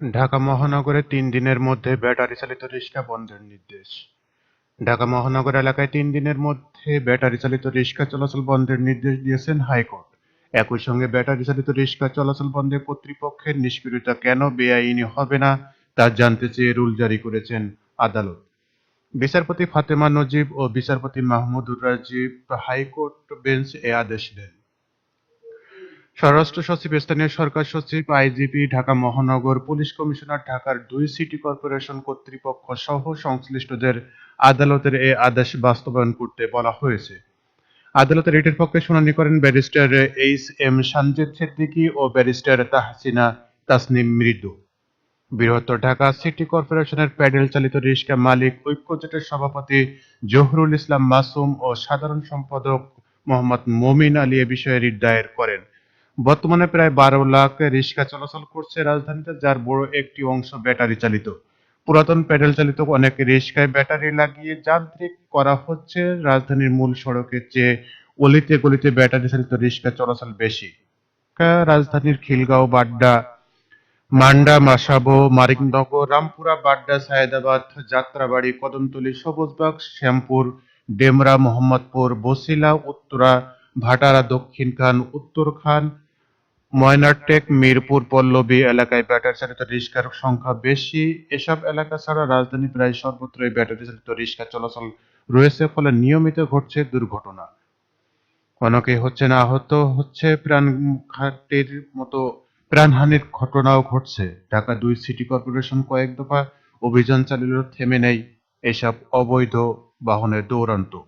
ঢাকা মহানগরে তিন দিনের মধ্যে ব্যাটারি চালিত রিক্সা বন্ধের নির্দেশ। ঢাকা মহানগর এলাকায় তিন দিনের মধ্যে ব্যাটারি চালিত রিক্সা চলাচল বন্ধের নির্দেশ দিয়েছেন হাইকোর্ট। একই সঙ্গে ব্যাটারি চালিত রিক্সা চলাচল বন্ধে কর্তৃপক্ষের নিষ্ক্রিয়তা কেন বেআইনি হবে না, তা জানতে চেয়ে রুল জারি করেছেন আদালত। বিচারপতি ফাতেমা নজিব ও বিচারপতি Mahmudur Rajib high court bench এ আদেশ দেন। স্বরাষ্ট্র সচিব, স্থানীয় সরকার সচিব, আইজিপি, ঢাকা মহানগর, পুলিশ কমিশনার, ঢাকার দুই সিটি কর্পোরেশন কর্তৃপক্ষ সহ সংশ্লিষ্টদের আদালতের এ আদেশ বাস্তবায়ন করতে বলা হয়েছে। আদালতের রিটের পক্ষে শুনানি করেন barrister H M Sanjid Siddiqui ও ব্যারিস্টার তাহসিনা তাসনিম মৃদু। বৃহত্তর ঢাকা সিটি কর্পোরেশনের প্যাডেল চালিত রিক্সা মালিক, ঐক্যজোটের সভাপতি জহুরুল ইসলাম মাসুম ও সাধারণ সম্পাদক মোহাম্মদ মমিন আলী এ বিষয়ে রিট দায়ের করেন। বর্তমানে প্রায় বারো লাখ রিক্সা চলাচল করছে রাজধানীতে, যার বড় একটি অংশ ব্যাটারি চালিত। পুরাতন প্যাডেল চালিত অনেক রিক্সায় ব্যাটারি লাগিয়ে যান্ত্রিক করা হচ্ছে। রাজধানীর মূল সড়কের চেয়ে অলিতে গলিতে ব্যাটারি চালিত রিক্সা চলাচল বেশি। রাজধানীর খিলগাঁও, বাড্ডা, মান্ডা, মাসাবো, মানিকনগর, রামপুরা, বাড্ডা, সায়েদাবাদ, যাত্রাবাড়ি, কদমতলী সবুজবাগ শ্যামপুর, ডেমরা, মোহাম্মদপুর, বসিলা, উত্তরা ভাটারা দক্ষিণ খান, উত্তর খান, ময়নারটেক, মিরপুর, পল্লবী এলাকায় ব্যাটারি চালিত রিক্সার সংখ্যা বেশি। এসব এলাকা ছাড়া রাজধানী প্রায় সর্বত্রই ব্যাটারি চালিত রিক্সা চলাচল রয়েছে ফলে নিয়মিত ঘটছে দুর্ঘটনা। অনেকে হচ্ছে না, আহত হচ্ছে, প্রাণ প্রাণঘাতের মতো প্রাণহানির ঘটনাও ঘটছে। ঢাকা দুই সিটি কর্পোরেশন কয়েক দফা অভিযান চালিয়েও থেমে নেই এসব অবৈধ বাহনের দৌরান্ত